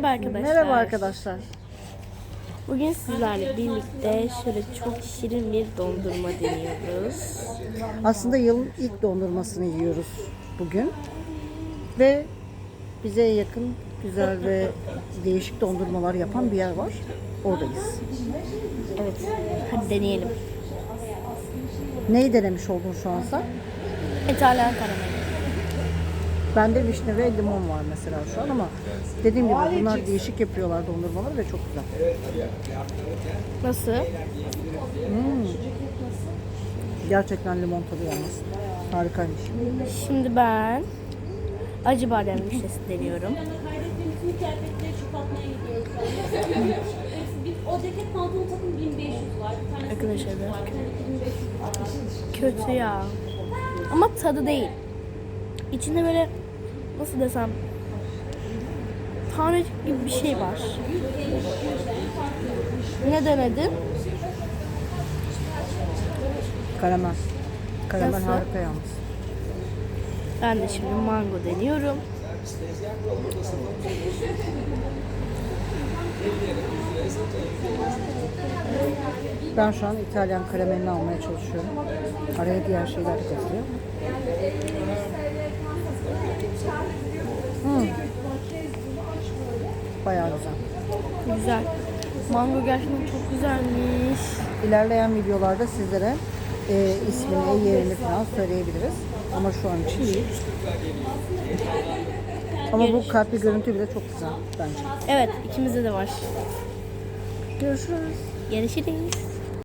Merhaba arkadaşlar. Merhaba arkadaşlar. Bugün sizlerle birlikte şöyle çok şirin bir dondurma deniyoruz. Aslında yılın ilk dondurmasını yiyoruz bugün. Ve bize yakın güzel ve değişik dondurmalar yapan bir yer var. Oradayız. Evet. Hadi deneyelim. Neyi denemiş oldun şu an sen? İtalyan karameli. Bende vişne ve limon var mesela şu an ama dediğim gibi bunlar değişik yapıyorlar dondurmaları ve çok güzel. Nasıl? Gerçekten limon tadı yalnız. Harikaymış. Şimdi ben acı badem vişnesi deniyorum. O ceket pantolon takım 1500 var. Bir tanesi Arkadaşlar 1500 var. Bir tanesi 1500 var. Kötü ya. Ama tadı değil. İçinde böyle nasıl desem tanecik gibi bir şey var. Ne denedin? Karamel. Karamel Nasıl? harika yalnız. Ben de şimdi mango deniyorum. Ben şu an İtalyan karamelini almaya çalışıyorum. Araya diğer şeyler katılıyor. Hmm. Bayağı güzel. Güzel. Mango gerçekten çok güzelmiş. İlerleyen videolarda sizlere e, ismini, yerini falan söyleyebiliriz. Ama şu an için değil. Ama bu kalpli görüntü bile çok güzel bence. Evet ikimizde de var. Görüşürüz. Görüşürüz.